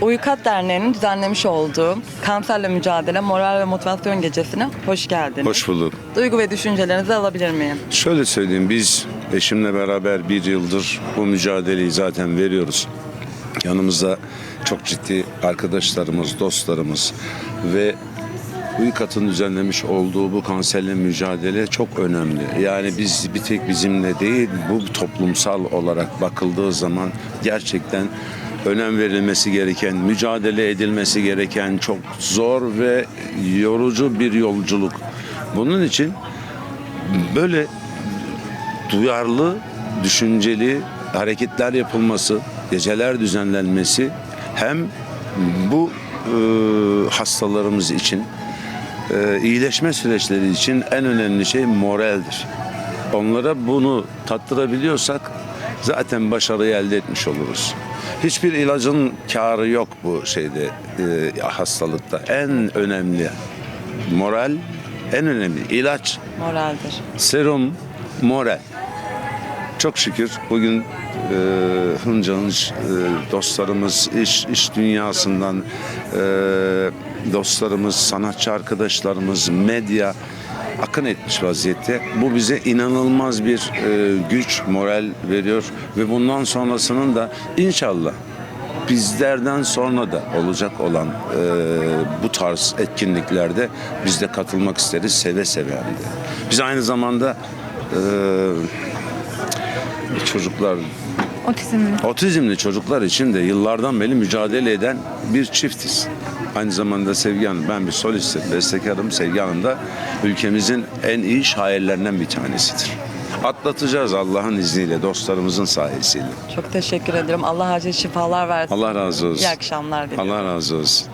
Uykat Derneği'nin düzenlemiş olduğu kanserle mücadele moral ve motivasyon gecesine hoş geldiniz. Hoş bulduk. Duygu ve düşüncelerinizi alabilir miyim? Şöyle söyleyeyim biz eşimle beraber bir yıldır bu mücadeleyi zaten veriyoruz. Yanımızda çok ciddi arkadaşlarımız, dostlarımız ve UYKAT'ın düzenlemiş olduğu bu kanserle mücadele çok önemli. Yani biz bir tek bizimle değil bu toplumsal olarak bakıldığı zaman gerçekten önem verilmesi gereken, mücadele edilmesi gereken çok zor ve yorucu bir yolculuk. Bunun için böyle duyarlı, düşünceli hareketler yapılması, geceler düzenlenmesi hem bu e, hastalarımız için e, iyileşme süreçleri için en önemli şey moraldir. Onlara bunu tattırabiliyorsak zaten başarıyı elde etmiş oluruz. Hiçbir ilacın karı yok bu şeyde e, hastalıkta. En önemli moral, en önemli ilaç Moraldir. Serum moral. Çok şükür bugün e, hınca hınç e, dostlarımız, iş, iş dünyasından e, dostlarımız, sanatçı arkadaşlarımız, medya akın etmiş vaziyette. Bu bize inanılmaz bir e, güç, moral veriyor ve bundan sonrasının da inşallah bizlerden sonra da olacak olan e, bu tarz etkinliklerde biz de katılmak isteriz seve seve hem de. Biz aynı zamanda e, çocuklar Otizmli. otizmli çocuklar için de yıllardan beri mücadele eden bir çiftiz. Aynı zamanda Sevgi Hanım, ben bir solistim, bestekarım. Sevgi Hanım da ülkemizin en iyi şairlerinden bir tanesidir. Atlatacağız Allah'ın izniyle, dostlarımızın sayesiyle. Çok teşekkür ederim. Allah acil şifalar versin. Allah razı olsun. İyi akşamlar diliyorum. Allah razı olsun.